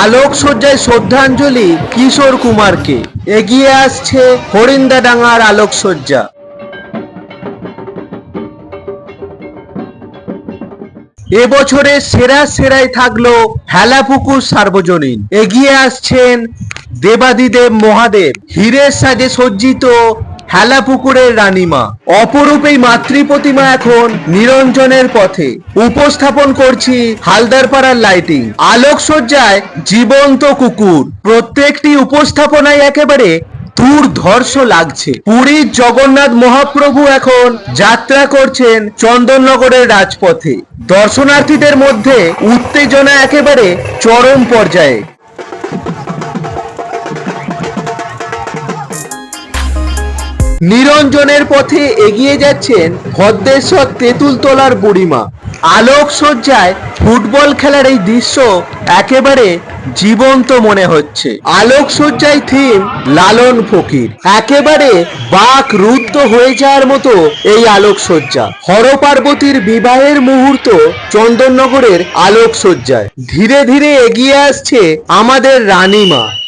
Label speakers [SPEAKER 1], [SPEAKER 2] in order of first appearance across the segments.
[SPEAKER 1] আলোকসজ্জায় শ্রদ্ধাঞ্জলি কিশোর কুমারকে। এগিয়ে আসছে হরিন্দাডাঙ্গার আলোকসজ্জা। এবছরের সেরা সেরাই থাকল হেলাপুকুর সার্বজনীন। এগিয়ে আসছেন দেবাদিদেব মহাদেব। হীরের সাজে সজ্জিত হেলাপুকুরের রানীমা। অপরূপ এই মাতৃ প্রতিমা এখন নিরঞ্জনের পথে। উপস্থাপন করছি হালদারপাড়ার লাইটিং আলোকসজ্জায় জীবন্ত কুকুর। প্রত্যেকটি উপস্থাপনায় একেবারে দুর্ধর্ষ লাগছে। পুরীর জগন্নাথ মহাপ্রভু এখন যাত্রা করছেন চন্দননগরের রাজপথে। দর্শনার্থীদের মধ্যে উত্তেজনা একেবারে চরম পর্যায়ে। নিরঞ্জনের পথে এগিয়ে যাচ্ছেন ভদ্রেশ্বর তেঁতুলতলার বুড়িমা। আলোকসজ্জায় ফুটবল খেলার এই দৃশ্য একেবারে জীবন্ত মনে হচ্ছে। আলোকসজ্জায় থিম লালন ফকির। একেবারে বাক রুদ্ধ হয়ে যাওয়ার মতো এই আলোকসজ্জা। হর পার্বতীর বিবাহের মুহূর্ত চন্দননগরের আলোকসজ্জায়। ধীরে ধীরে এগিয়ে আসছে আমাদের রানীমা।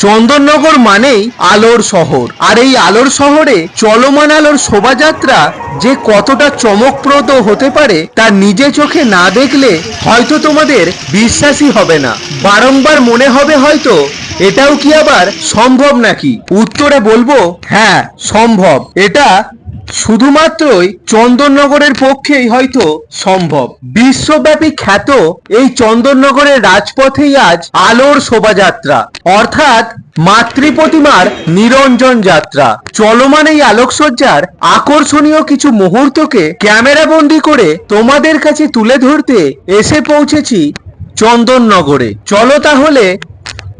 [SPEAKER 1] চন্দননগর মানেই আলোর শহর। আর এই আলোর শহরে চলমান আলোর শোভাযাত্রা যে কতটা চমকপ্রদ হতে পারে, তা নিজে চোখে না দেখলে হয়তো তোমাদের বিশ্বাসই হবে না। বারংবার মনে হবে হয়তো, এটাও কি আবার সম্ভব নাকি? উত্তরে বলব হ্যাঁ সম্ভব। এটা শুধুমাত্রই চন্দননগরের পক্ষেই হয়তো সম্ভব। বিশ্বব্যাপী খ্যাত এই চন্দননগরের রাজপথেই আজ আলোর শোভাযাত্রা, অর্থাৎ মাতৃ প্রতিমার নিরঞ্জন যাত্রা। চলমান এই আলোকসজ্জার আকর্ষণীয় কিছু মুহূর্তকে ক্যামেরা বন্দি করে তোমাদের কাছে তুলে ধরতে এসে পৌঁছেছি চন্দননগরে। চলো তাহলে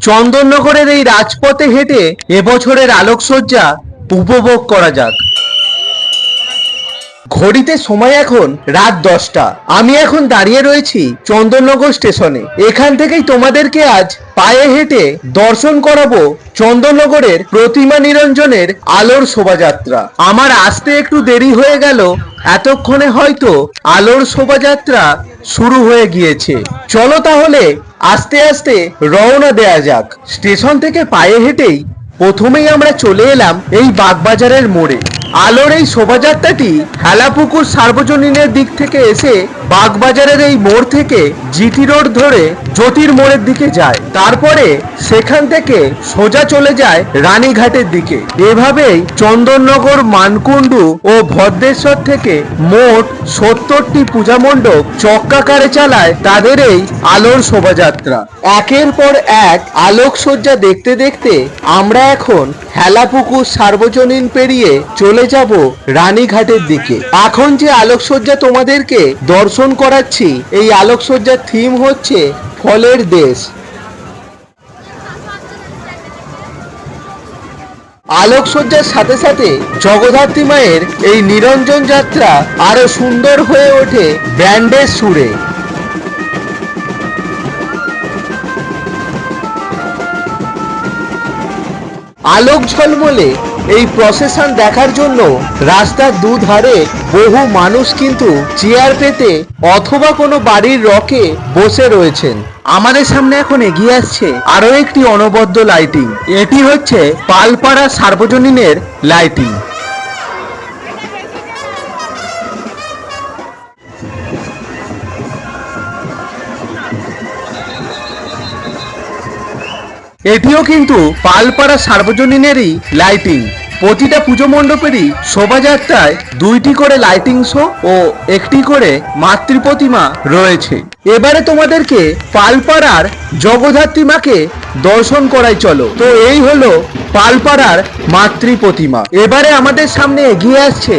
[SPEAKER 1] চন্দননগরের এই রাজপথে হেঁটে এবছরের আলোকসজ্জা উপভোগ করা যাক। ঘড়িতে সময় এখন রাত দশটা। আমি এখন দাঁড়িয়ে রয়েছি চন্দননগর স্টেশনে। এখান থেকেই তোমাদেরকে আজ পায়ে হেঁটে দর্শন করাবো চন্দননগরের প্রতিমা নিরঞ্জনের আলোর শোভাযাত্রা। আমার আসতে একটু দেরি হয়ে গেল, এতক্ষণে হয়তো আলোর শোভাযাত্রা শুরু হয়ে গিয়েছে। চলো তাহলে আস্তে আস্তে রওনা দেয়া যাক। স্টেশন থেকে পায়ে হেঁটেই প্রথমেই আমরা চলে এলাম এই বাগবাজারের মোড়ে। আলোর এই শোভাযাত্রাটি হেলাপুকুর সার্বজনীনের দিক থেকে এসে বাগবাজারের এই মোড় থেকে জিটি রোড ধরে জ্যোতির মোড়ের দিকে যায়। তারপরে সেখান থেকে সোজা চলে যায় রানীঘাটের দিকে। এভাবেই চন্দননগর, মানকুণ্ডু ও ভদ্রেশ্বর থেকে মোট সত্তরটি পূজা মণ্ডপ চক্কাকারে চালায় তাদের এই আলোর শোভাযাত্রা। একের পর এক আলোকসজ্জা দেখতে দেখতে আমরা এখন হেলাপুকুর সার্বজনীন পেরিয়ে চলে যাব রানীঘাটের দিকে। এখন যে আলোকসজ্জা তোমাদেরকে দর্শন করাচ্ছি, এই আলোকসজ্জার থিম হচ্ছে ফলের দেশ। আলোকসজ্জার সাথে সাথে জগদ্ধাত্রী মায়ের এই নিরঞ্জন যাত্রা আরও সুন্দর হয়ে ওঠে ব্যান্ডের সুরে। আলোক ঝলমলে এই প্রসেশন দেখার জন্য রাস্তার দুধারে বহু মানুষ কিন্তু চেয়ার পেতে অথবা কোনো বাড়ির রকে বসে রয়েছেন। আমাদের সামনে এখন এগিয়ে আসছে আরও একটি অনবদ্য লাইটিং এটি হচ্ছে পালপাড়া সার্বজনীনের লাইটিং এটিও কিন্তু পালপাড়া সার্বজনীনেরই লাইটিং প্রতিটা পুজো মণ্ডপেরই শোভাযাত্রায় দুইটি করে লাইটিং শো ও একটি করে মাতৃ প্রতিমা রয়েছে। এবারে তোমাদেরকে পালপাড়ার জগদ্ধাত্রী মাকে দর্শন করাই চলো। তো এই হলো পালপাড়ার মাতৃ প্রতিমা এবারে আমাদের সামনে এগিয়ে আসছে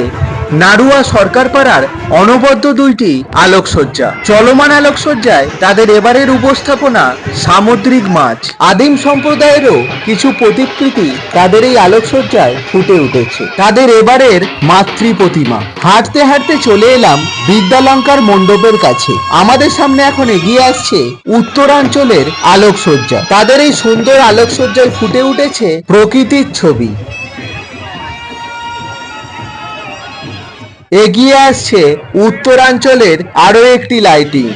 [SPEAKER 1] নাড়ুয়া সরকার পাড়ার অনবদ্য দুইটি আলোকসজ্জা। চলমান আলোকসজ্জায় তাদের এবারের উপস্থাপনা সামুদ্রিক মাছ। আদিম সম্প্রদায়েরও কিছু প্রতিকৃতি তাদের এই আলোকসজ্জায় ফুটে উঠেছে। তাদের এবারের মাতৃ প্রতিমা। হাঁটতে হাঁটতে চলে এলাম বিদ্যালঙ্কার মণ্ডপের কাছে। আমাদের সামনে এখন এগিয়ে আসছে উত্তরাঞ্চলের আলোকসজ্জা। তাদের এই সুন্দর আলোকসজ্জায় ফুটে উঠেছে প্রকৃতির ছবি। এগিয়ে আসছে উত্তরাঞ্চলের আরও একটি লাইটিং।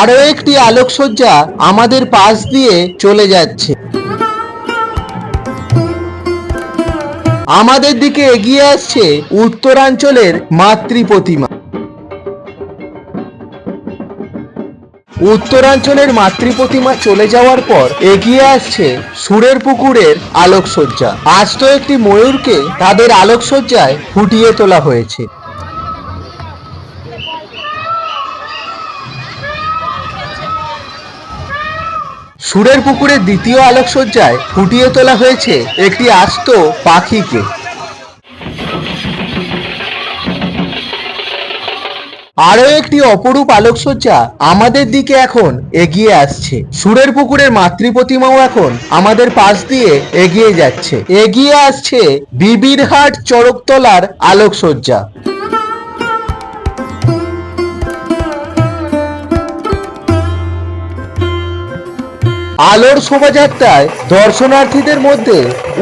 [SPEAKER 1] আরও একটি আলোকসজ্জা আমাদের পাশ দিয়ে চলে যাচ্ছে। আমাদের দিকে এগিয়ে আসছে উত্তরাঞ্চলের মাতৃ প্রতিমা উত্তরাঞ্চলের মাতৃ প্রতিমা চলে যাওয়ার পর এগিয়ে আসছে সুরের পুকুরের আলোকসজ্জা। আজ তো একটি ময়ূরকে তাদের আলোকসজ্জায় ফুটিয়ে তোলা হয়েছে। সুরের পুকুরের দ্বিতীয় আলোকসজ্জায় ফুটিয়ে তোলা হয়েছে একটি আস্ত পাখিকে। আরও একটি অপরূপ আলোকসজ্জা আমাদের দিকে এখন এগিয়ে আসছে। সুরের পুকুরের মাতৃ প্রতিমাও এখন আমাদের পাশ দিয়ে এগিয়ে যাচ্ছে। এগিয়ে আসছে বিবিরহাট চড়কতলার আলোকসজ্জা। আলোর শোভাযাত্রায় দর্শনার্থীদের মধ্যে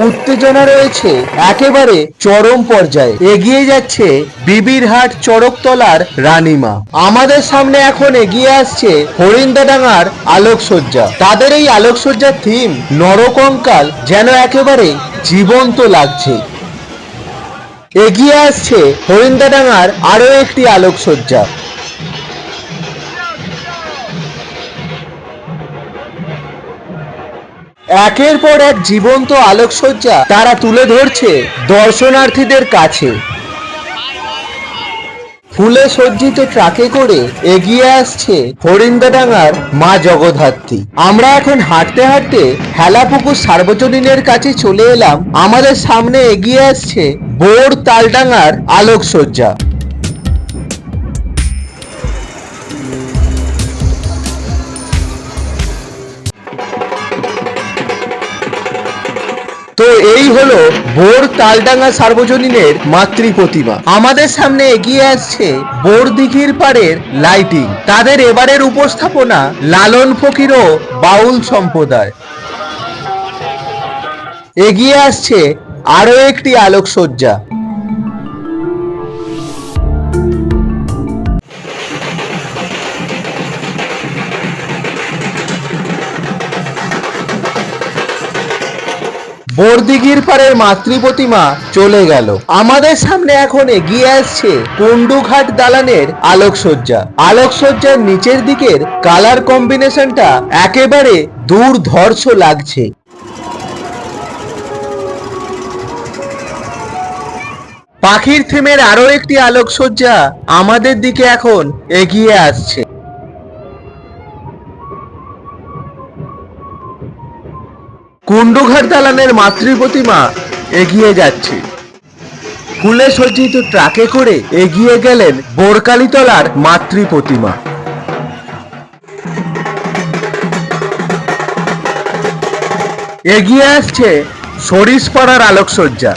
[SPEAKER 1] উত্তেজনা রয়েছে। একেবারে চরম পর্যায়ে। এগিয়ে যাচ্ছে বিবিরহাট চড়কতলার রানীমা। আমাদের সামনে এখন এগিয়ে আসছে হরিন্দাডাঙ্গার আলোকসজ্জা। তাদের এই আলোকসজ্জার থিম নরকঙ্কাল, যেন একেবারে জীবন্ত লাগছে। এগিয়ে আসছে হরিন্দাডাঙ্গার আরও একটি আলোকসজ্জা। একের পর এক জীবন্ত আলোকসজ্জা তারা তুলে ধরছে দর্শনার্থীদের কাছে। ফুলে সজ্জিত ট্রাকে করে এগিয়ে আসছে হরিন্দাডাঙ্গার মা জগদ্ধাত্রী। আমরা এখন হাঁটতে হাঁটতে হেলাপুকুর সার্বজনীনের কাছে চলে এলাম। আমাদের সামনে এগিয়ে আসছে বোর তালডাঙ্গার আলোকসজ্জা। তো এই হলো বোর তালডাঙ্গা সার্বজনীনের মাতৃ প্রতিমা আমাদের সামনে এগিয়ে আসছে বোর দিঘির পাড়ের লাইটিং। তাদের এবারের উপস্থাপনা লালন ফকির ও বাউল সম্প্রদায়। এগিয়ে আসছে আরও একটি আলোকসজ্জা। বর্দিঘির পাড়ের মাতৃ প্রতিমা চলে গেল। আমাদের সামনে এখন এগিয়ে আসছে কুন্ডুঘাট দালানের আলোকসজ্জা। আলোকসজ্জার নিচের দিকের কালার কম্বিনেশনটা একেবারে দুর্ধর্ষ লাগছে। পাখির থিমের আরও একটি আলোকসজ্জা আমাদের দিকে এখন এগিয়ে আসছে। কুণ্ডুঘাট দালানের মাতৃ প্রতিমা এগিয়ে যাচ্ছে। ফুলে সজ্জিত ট্রাকে করে এগিয়ে গেলেন বোরকালিতলার মাতৃ প্রতিমা। এগিয়ে আসছে সরিষপাড়ার আলোকসজ্জা।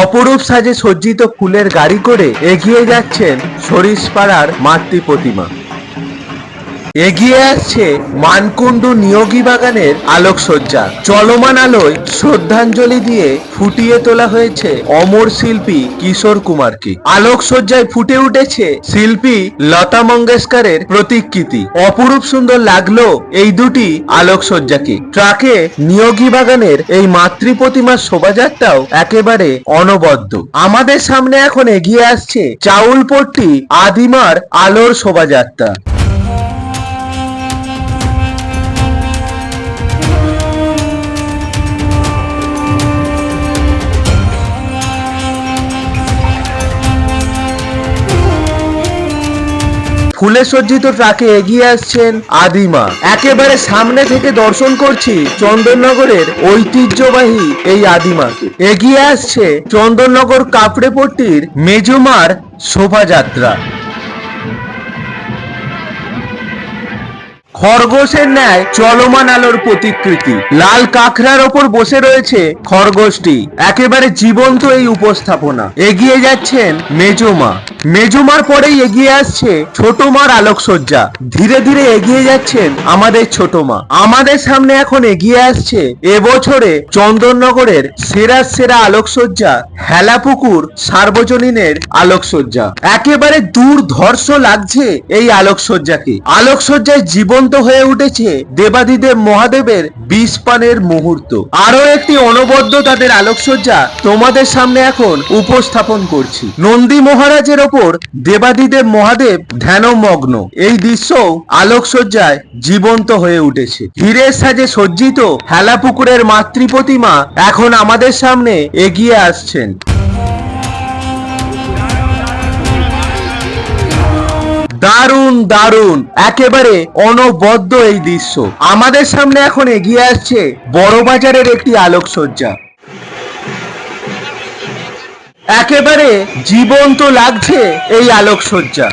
[SPEAKER 1] অপরূপ সাজে সজ্জিত ফুলের গাড়ি করে এগিয়ে যাচ্ছেন সরিষপাড়ার মাতৃ প্রতিমা। এগিয়ে আসছে মানকুণ্ডু নিয়োগী বাগানের আলোকসজ্জা। চলমান আলোয় শ্রদ্ধাঞ্জলি দিয়ে ফুটিয়ে তোলা হয়েছে অমর শিল্পী কিশোর কুমারকে। আলোকসজ্জায় ফুটে উঠেছে শিল্পী লতা মঙ্গেশকরের প্রতিকৃতি। অপরূপ সুন্দর লাগল এই দুটি আলোকসজ্জাকে। ট্রাকে নিয়োগী বাগানের এই মাতৃ প্রতিমার শোভাযাত্রাও একেবারে অনবদ্য। আমাদের সামনে এখন এগিয়ে আসছে চাউলপট্টি আদিমার আলোর শোভাযাত্রা। ফুলে সজ্জিত ট্রাকে এগিয়ে আসছেন আদিমা। একেবারে সামনে থেকে দর্শন করছি চন্দননগরের ঐতিহ্যবাহী এই আদিমাকে। এগিয়ে আসছে চন্দননগর কাপড়েপট্টির মেজুমার শোভাযাত্রা। খরগোশের ন্যায় চলমান আলোর প্রতিকৃতি। লাল কাঁকড়ার ওপর বসে রয়েছে খরগোশটি। একেবারে জীবন্ত এই উপস্থাপনা। এগিয়ে যাচ্ছেন মেজমা। মেজমার পরেই এগিয়ে আসছে ছোট মার আলোকসজ্জা। ধীরে ধীরে এগিয়ে যাচ্ছেন আমাদের ছোট মা। আমাদের সামনে এখন এগিয়ে আসছে এবছরে চন্দননগরের সেরা সেরা আলোকসজ্জা, হেলাপুকুর সার্বজনীনের আলোকসজ্জা। একেবারে দুর্ধর্ষ লাগছে এই আলোকসজ্জাকে। আলোকসজ্জায় জীবন্ত হয়ে উঠেছে দেবাদিদেব মহাদেবের বিষ পানের মুহূর্ত। আরও একটি অনবদ্য তাদের আলোকসজ্জা তোমাদের সামনে এখন উপস্থাপন করছি। নন্দী মহারাজের ওপর দেবাদিদেব মহাদেব ধ্যানমগ্ন। এই দৃশ্য আলোকসজ্জায় জীবন্ত হয়ে উঠেছে। হীরের সাজে সজ্জিত হেলাপুকুরের মাতৃ প্রতিমা এখন আমাদের সামনে এগিয়ে আসছেন। দারুণ দারুণ, একেবারে অনবদ্য এই দৃশ্য। আমাদের সামনে এখন এগিয়ে আসছে বড় বাজারের একটি আলোকসজ্জা। একেবারে জীবন্ত লাগছে এই আলোকসজ্জা।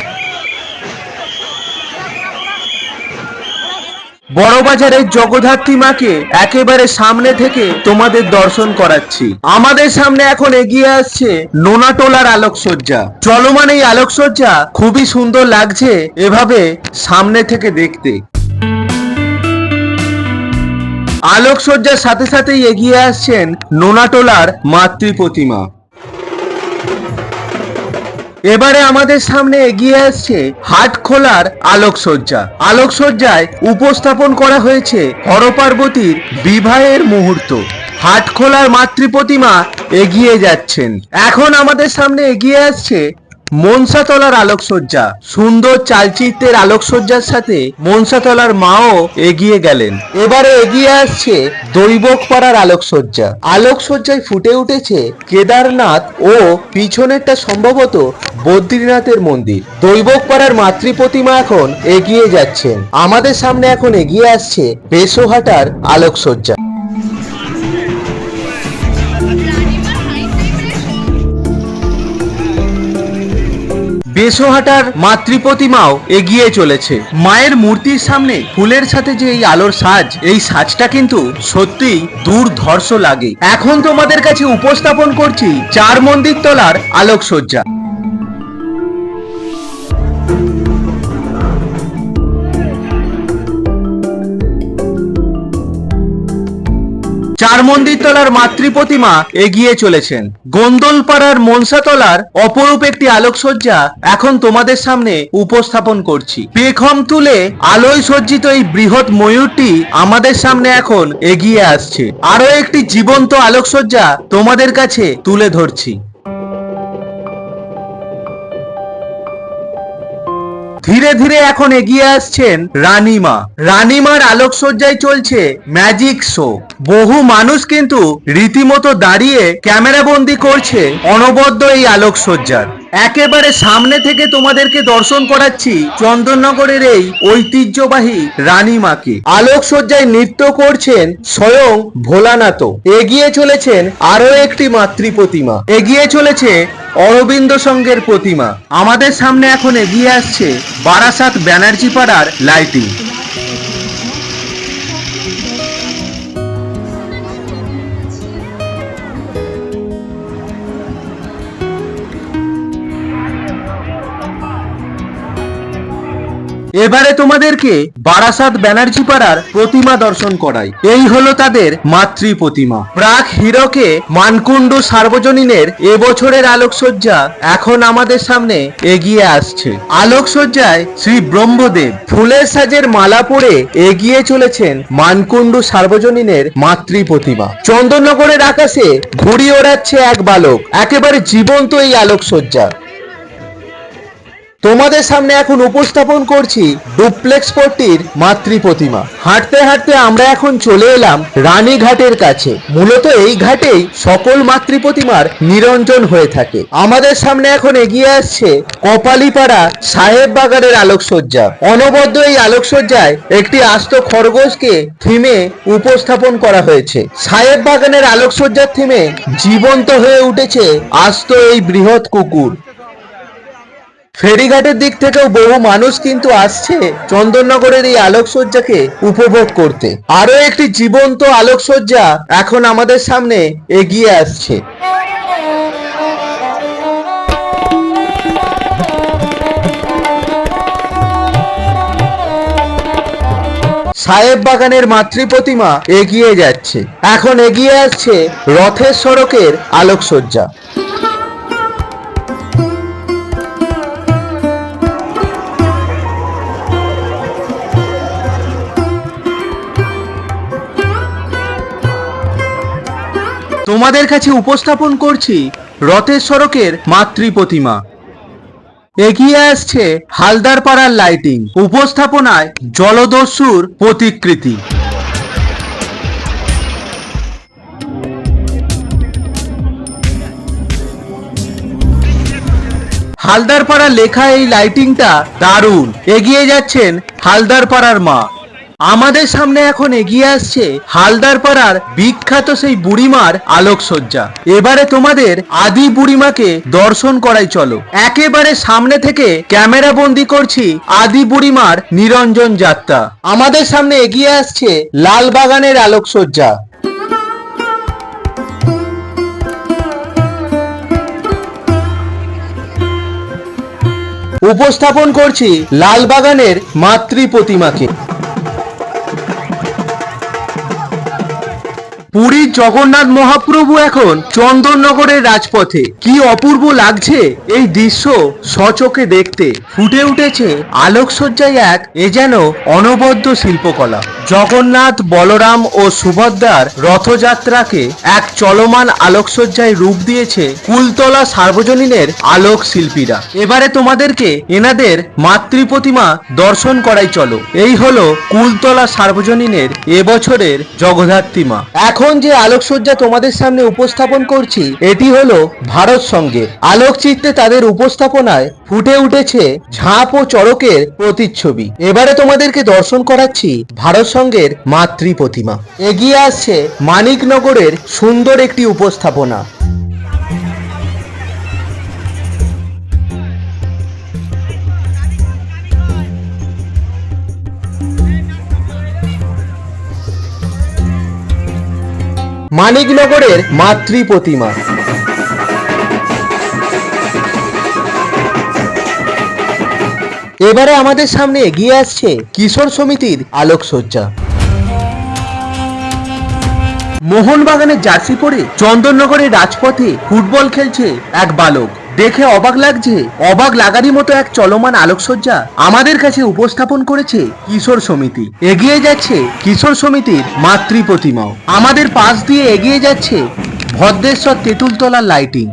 [SPEAKER 1] বড়বাজারের জগদ্ধাত্রী মাকে একেবারে সামনে থেকে তোমাদের দর্শন করাচ্ছি। আমাদের সামনে এখন এগিয়ে আসছে নোনাটোলার আলোকসজ্জা। চলমান এই আলোকসজ্জা খুবই সুন্দর লাগছে এভাবে সামনে থেকে দেখতে। আলোকসজ্জার সাথে সাথেই এগিয়ে আসছেন নোনাটোলার মাতৃ প্রতিমা এবারে আমাদের সামনে এগিয়ে আসছে হাট খোলার আলোকসজ্জা। আলোকসজ্জায় উপস্থাপন করা হয়েছে হরপার্বতীর বিবাহের মুহূর্ত। হাট খোলার মাতৃ প্রতিমা এগিয়ে যাচ্ছেন। এখন আমাদের সামনে এগিয়ে আসছে মনসাতলার আলোকসজ্জা। সুন্দর চালচিত্রের আলোকসজ্জার সাথে মনসাতলার মাও এগিয়ে গেলেন। এবারে এগিয়ে আসছে দৈবক পাড়ার আলোকসজ্জা। আলোকসজ্জায় ফুটে উঠেছে কেদারনাথ ও পিছনেরটা সম্ভবত বদ্রীনাথের মন্দির। দৈবক পাড়ার মাতৃ প্রতিমা এখন এগিয়ে যাচ্ছেন। আমাদের সামনে এখন এগিয়ে আসছে বেসোহাটার আলোকসজ্জা। বেসোহাটার মাতৃপ্রতিমাও এগিয়ে চলেছে। মায়ের মূর্তির সামনে ফুলের সাথে যে এই আলোর সাজ, এই সাজটা কিন্তু সত্যিই দুর্ধর্ষ লাগে। এখন তোমাদের কাছে উপস্থাপন করছি চার মন্দির তলার আলোকসজ্জা। চার মন্দির তলার মাতৃ প্রতিমা এগিয়ে চলেছেন। গোন্দলপাড়ার মনসাতলার অপরূপ একটি আলোকসজ্জা এখন তোমাদের সামনে উপস্থাপন করছি। পেখম তুলে আলোয় সজ্জিত এই বৃহৎ ময়ূরটি আমাদের সামনে এখন এগিয়ে আসছে। আরও একটি জীবন্ত আলোকসজ্জা তোমাদের কাছে তুলে ধরছি। ধীরে ধীরে এখন এগিয়ে আসছেন রানীমা। রানীমার আলোকসজ্জায় চলছে ম্যাজিক শো বহু মানুষ কিন্তু রীতিমতো দাঁড়িয়ে ক্যামেরা বন্দি করছে অনবদ্য এই আলোকসজ্জার। একেবারে সামনে থেকে তোমাদেরকে দর্শন করাচ্ছি চন্দননগরের এই ঐতিহ্যবাহী রানীমাকে। আলোকসজ্জায় নৃত্য করছেন স্বয়ং ভোলানাথ। এগিয়ে চলেছেন আরও একটি মাতৃ প্রতিমা এগিয়ে চলেছে অরবিন্দ সঙ্গের প্রতিমা। আমাদের সামনে এখন এগিয়ে আসছে বারাসাত ব্যানার্জি পাড়ার লাইটিং এবারে তোমাদেরকে বারাসাত ব্যানার্জি পাড়ার প্রতিমা দর্শন করাই। এই হলো তাদের মাতৃ প্রতিমা। প্রাক হিরকে মানকুণ্ড সার্বজনীনের এবছরের আলোকসজ্জা এখন আমাদের সামনে এগিয়ে আসছে। আলোকসজ্জায় শ্রী ব্রহ্মদেব ফুলের সাজের মালা পরে এগিয়ে চলেছেন মানকুণ্ড সার্বজনীনের মাতৃ প্রতিমা। চন্দননগরের আকাশে ঘুড়ি ওড়াচ্ছে এক বালক। একেবারে জীবন্ত এই আলোকসজ্জা। তোমাদের সামনে এখন উপস্থাপন করছি ডুপ্লেক্স পট্টির মাতৃ প্রতিমা হাঁটতে হাঁটতে আমরা এখন চলে এলাম রানীঘাটের কাছে। মূলত এই ঘাটেই সকল মাতৃ প্রতিমার নিরঞ্জন হয়ে থাকে। আমাদের সামনে এখন এগিয়ে আসছে কপালিপাড়া সাহেব বাগানের আলোকসজ্জা। অনবদ্য এই আলোকসজ্জায় একটি আস্ত খরগোশকে থিমে উপস্থাপন করা হয়েছে। সাহেব বাগানের আলোকসজ্জার থিমে জীবন্ত হয়ে উঠেছে আস্ত এই বৃহৎ কুকুর। ফেরিঘাটের দিক থেকেও বহু মানুষ কিন্তু আসছে চন্দননগরের এই আলোকসজ্জাকে উপভোগ করতে। আরও একটি জীবন্ত আলোকসজ্জা এখন আমাদের সামনে এগিয়ে আসছে। সাহেব বাগানের মাতৃ প্রতিমা এগিয়ে যাচ্ছে। এখন এগিয়ে আসছে রথের সড়কের আলোকসজ্জা। তোমাদের কাছে উপস্থাপন করছি রথের সড়কের মাতৃ প্রতিমা এগিয়ে আসছে হালদার পাড়ার লাইটিং, উপস্থাপনায় জলদস্যুর প্রতিকৃতি। হালদার পাড়ার লেখা এই লাইটিংটা দারুণ। এগিয়ে যাচ্ছেন হালদার পাড়ার মা। আমাদের সামনে এখন এগিয়ে আসছে হালদার পাড়ার বিখ্যাত সেই বুড়িমার আলোকসজ্জা। এবারে তোমাদের আদি বুড়িমাকে দর্শন করাই চলো। একেবারে সামনে থেকে ক্যামেরা বন্দি করছি আদি বুড়িমার নিরঞ্জন যাত্রা। আমাদের সামনে এগিয়ে আসছে লাল বাগানের আলোকসজ্জা। উপস্থাপন করছি লালবাগানের মাতৃ প্রতিমাকে পুরীর জগন্নাথ মহাপ্রভু এখন চন্দননগরের রাজপথে। কি অপূর্ব লাগছে এই দৃশ্য সচোখে দেখতে। ফুটে উঠেছে আলোকসজ্জায় এক, এ যেন অনবদ্য শিল্পকলা। জগন্নাথ, বলরাম ও সুভদ্রার রথযাত্রাকে এক চলমান আলোকসজ্জায় রূপ দিয়েছে কুলতলা সার্বজনীনের আলোক শিল্পীরা এবারে তোমাদেরকে এনাদের মাতৃ প্রতিমা দর্শন করাই চলো। এই হলো কুলতলা সার্বজনীনের এবছরের জগদ্ধাত্রী মা। এখন যে আলোকসজ্জা তোমাদের সামনে উপস্থাপন করছি, এটি হলো ভারত সঙ্গে। আলোকচিত্রে তাদের উপস্থাপনায় ফুটে উঠেছে ঝাঁপ ও চড়কের প্রতিচ্ছবি। এবারে তোমাদেরকে দর্শন করাচ্ছি ভারত সঙ্গের মাতৃ প্রতিমা। এগিয়ে আসছে মানিকনগরের সুন্দর একটি উপস্থাপনা। মানিকনগরের মাতৃ প্রতিমা। এবারে আমাদের সামনে এগিয়ে আসছে কিশোর সমিতির আলোকসজ্জা। মোহনবাগানের জার্সি পরে চন্দননগরের রাজপথে ফুটবল খেলছে এক বালক। দেখে অবাক লাগছে। অবাক লাগারই মতো এক চলমান আলোকসজ্জা আমাদের কাছে উপস্থাপন করেছে কিশোর সমিতি। এগিয়ে যাচ্ছে কিশোর সমিতির মাতৃ প্রতিমাও। আমাদের পাশ দিয়ে এগিয়ে যাচ্ছে ভদ্রেশ্বর তেঁতুলতলার লাইটিং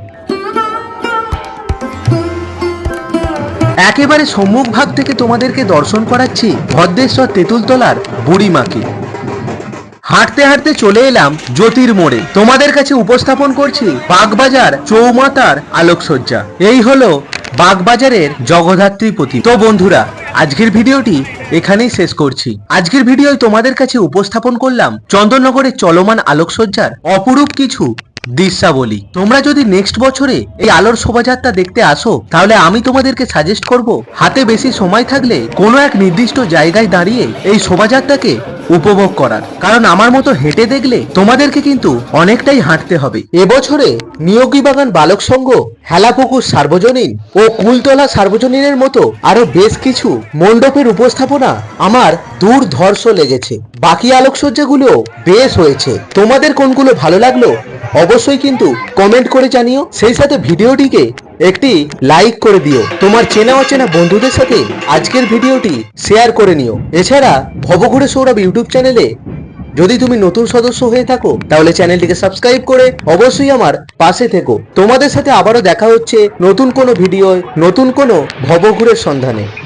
[SPEAKER 1] একেবারে সম্মুখ ভাগ থেকে তোমাদেরকে দর্শন করাচ্ছি ভদ্রেশ্বর তেঁতুলতলার বুড়িমাকে। হাঁটতে হাঁটতে চলে এলাম জ্যোতির মোড়ে। তোমাদের কাছে উপস্থাপন করছি বাগবাজার চৌমাতার আলোকসজ্জা। এই হলো বাগবাজারের জগদ্ধাত্রী প্রতি তো বন্ধুরা, আজকের ভিডিওটি এখানেই শেষ করছি। আজকের ভিডিও তোমাদের কাছে উপস্থাপন করলাম চন্দননগরের চলমান আলোকসজ্জার অপরূপ কিছু দৃশ্যাবলী। তোমরা যদি নেক্সট বছরে এই আলোর শোভাযাত্রা দেখতে আসো, তাহলে আমি তোমাদেরকে সাজেস্ট করব, হাতে বেশি সময় থাকলে কোনো এক নির্দিষ্ট জায়গায় দাঁড়িয়ে এই শোভাযাত্রাকে উপভোগ করার। কারণ আমার মতো হেঁটে দেখলে তোমাদেরকে কিন্তু অনেকটাই হাঁটতে হবে। এবছরে নিয়োগী বাগান বালক সংঘ, হেলাপুকুর সার্বজনীন ও কুলতলা সার্বজনীনের মতো আরও বেশ কিছু মণ্ডপের উপস্থাপনা আমার দুর্ধর্ষ লেগেছে। বাকি আলোকসজ্জাগুলো বেশ হয়েছে। তোমাদের কোনগুলো ভালো লাগল অবশ্যই কিন্তু কমেন্ট করে জানিও। সেই সাথে ভিডিওটিকে একটি লাইক করে দিও। তোমার চেনা অচেনা বন্ধুদের সাথে আজকের ভিডিওটি শেয়ার করে নিও। এছাড়া ভবঘুরে সৌরভ ইউটিউব চ্যানেলে যদি তুমি নতুন সদস্য হয়ে থাকো, তাহলে চ্যানেলটিকে সাবস্ক্রাইব করে অবশ্যই আমার পাশে থেকো। তোমাদের সাথে আবারও দেখা হচ্ছে নতুন কোনো ভিডিও নতুন কোনো ভবঘুরের সন্ধানে।